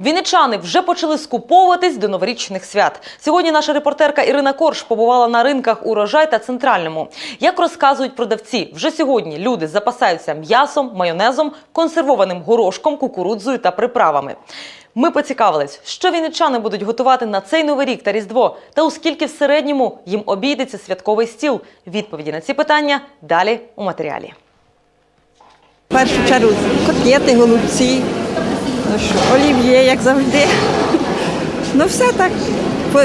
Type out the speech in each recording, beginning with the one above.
Вінничани вже почали скуповуватись до новорічних свят. Сьогодні наша репортерка Ірина Корж побувала на ринках урожай та центральному. Як розказують продавці, вже сьогодні люди запасаються м'ясом, майонезом, консервованим горошком, кукурудзою та приправами. Ми поцікавились, що вінничани будуть готувати на цей новий рік та різдво, та у скільки в середньому їм обійдеться святковий стіл. Відповіді на ці питання далі у матеріалі. В першу чергу котлети, голубці, ну що, олів'є, як завжди. Ну все так,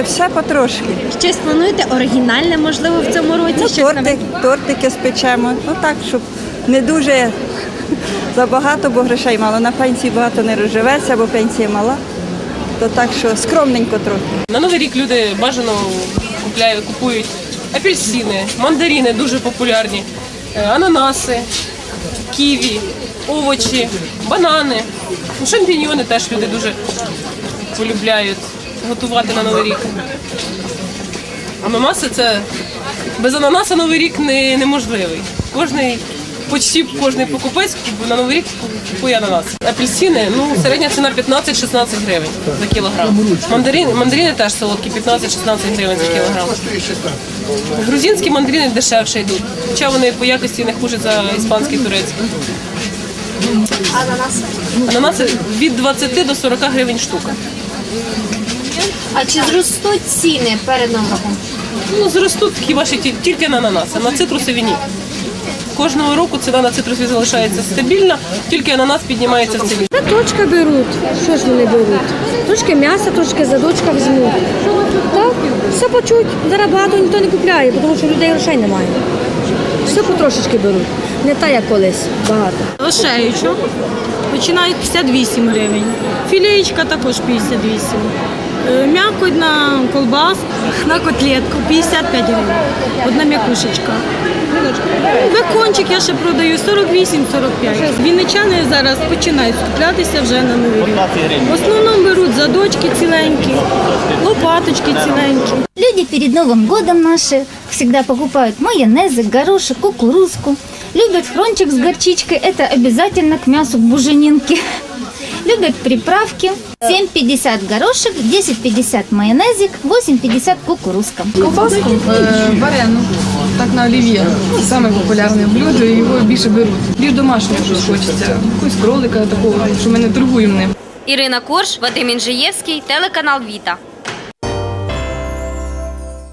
все потрошки. Щось плануєте оригінальне, можливо, в цьому році? Ну, щось тортик, тортики спечемо. Ну так, щоб не дуже забагато, бо грошей мало. На пенсії багато не розживеться, бо пенсія мала. То так що скромненько трохи. На новий рік люди бажано купляють, купують апельсини, мандарини дуже популярні, е, ананаси, ківі, овочі, банани. Ну, шампіньйони теж люди дуже полюбляють готувати на новий рік. Ананаси це без ананаса новий рік не, неможливий. Кожний, почти кожний покупець на новий рік купує ананас. Апельсини, ну середня ціна 15-16 гривень за кілограм. Мандарини, мандарини теж солодкі, 15-16 гривень за кілограм. Грузинські мандарини дешевше йдуть, хоча вони по якості не хуже за іспанські турецькі. Ананаси від 20 до 40 гривень штука. А чи зростуть ціни перед новим роком? Ну, зростуть хіба що тільки на ананаси, на цитрусові ні. Кожного року ціна на цитрусові залишається стабільна, тільки ананас піднімається в ціні. Та точка беруть. Що ж вони беруть? Трошки м'яса, трошки задочка візьмуть. Так, все по чуть. Зараз багато ніхто не купляє, тому що людей грошей немає. Все потрошечки беруть. Не так, як колись багато. Лошеючу починають 58 гривень. Філеєчка також 58. Е, М'якоть на колбас, на котлетку 55 гривень. Одна м'якушечка. Бекончик я ще продаю 48-45. Вінничани зараз починають скуплятися вже на новий рік. В основному беруть задочки ціленькі, лопаточки ціленькі. Люди перед Новым годом наши всегда покупают майонезы, горошек, кукурузку. Любят хрончик с горчичкой, это обязательно к мясу, к буженинке. Любят приправки. 7,50 горошек, 10,50 майонезик, 8,50 кукурузка. Ковбаску е, варену, так на олів'є. Це саме популярне блюдо, і його більше беруть. Більш домашнього щось хочеться. Якусь кролика такого, що ми не торгуємо ним. Ірина Корж, Вадим Інжиєвський, телеканал Віта.